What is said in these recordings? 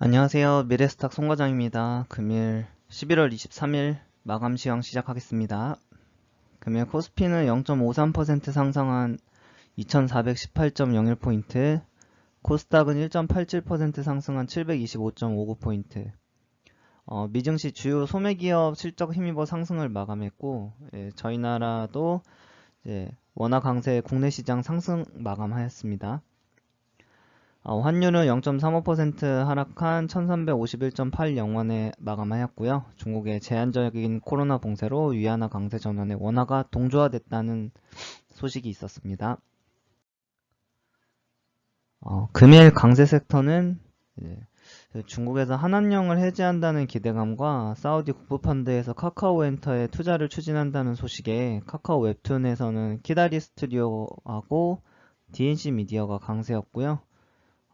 안녕하세요. 미래스탁 송과장입니다. 금일 11월 23일 마감 시황 시작하겠습니다. 금일 코스피는 0.53% 상승한 2418.01포인트, 코스닥은 1.87% 상승한 725.59포인트, 어, 미증시 주요 소매기업 실적 힘입어 상승을 마감했고, 예, 저희 나라도 이제 원화 강세 국내 시장 상승 마감하였습니다. 어, 환율은 0.35% 하락한 1351.80원에 마감하였고요. 중국의 제한적인 코로나 봉쇄로 위안화 강세 전환에 원화가 동조화됐다는 소식이 있었습니다. 어, 금일 강세 섹터는 중국에서 한한령을 해제한다는 기대감과 사우디 국부펀드에서 카카오 엔터에 투자를 추진한다는 소식에 카카오 웹툰에서는 키다리 스튜디오하고 DNC 미디어가 강세였고요.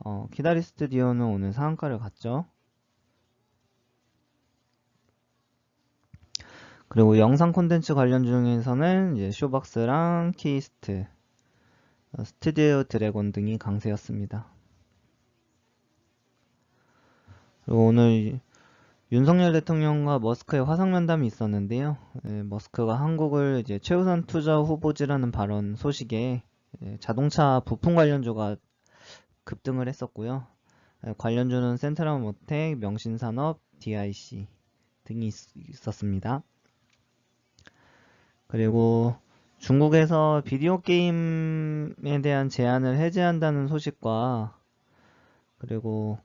어, 키다리 스튜디오는 오늘 상한가를 갔죠. 그리고 영상 콘텐츠 관련 중에서는 이제 쇼박스랑 키스트, 어, 스튜디오 드래곤 등이 강세였습니다. 그리고 오늘 윤석열 대통령과 머스크의 화상 면담이 있었는데요. 예, 머스크가 한국을 이제 최우선 투자 후보지라는 발언 소식에 예, 자동차 부품 관련주가 급등을 했었고요. 예, 관련주는 센트럴모텍, 명신산업, DIC 등이 있, 었습니다 그리고 중국에서 비디오 게임에 대한 제한을 해제한다는 소식과 그리고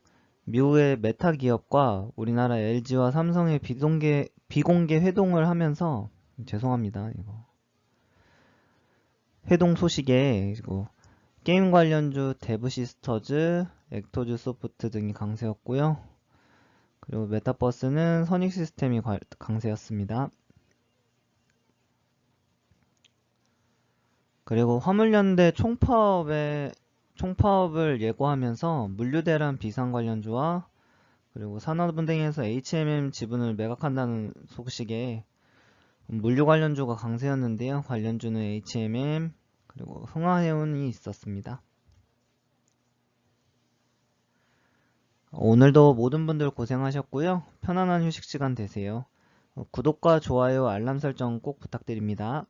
미국의 메타 기업과 우리나라 LG와 삼성의 비공개, 비공개 회동을 하면서 죄송합니다. 이거 회동 소식에 이거 게임 관련주 데브시스터즈, 액토즈 소프트 등이 강세였고요. 그리고 메타버스는 선익 시스템이 강세였습니다. 그리고 화물연대 총파업에 총파업을 예고하면서 물류대란 비상 관련주와 그리고 산업은행에서 HMM 지분을 매각한다는 소식에 물류 관련주가 강세였는데요. 관련주는 HMM 그리고 흥화해운이 있었습니다. 오늘도 모든 분들 고생하셨고요. 편안한 휴식 시간 되세요. 구독과 좋아요, 알람 설정 꼭 부탁드립니다.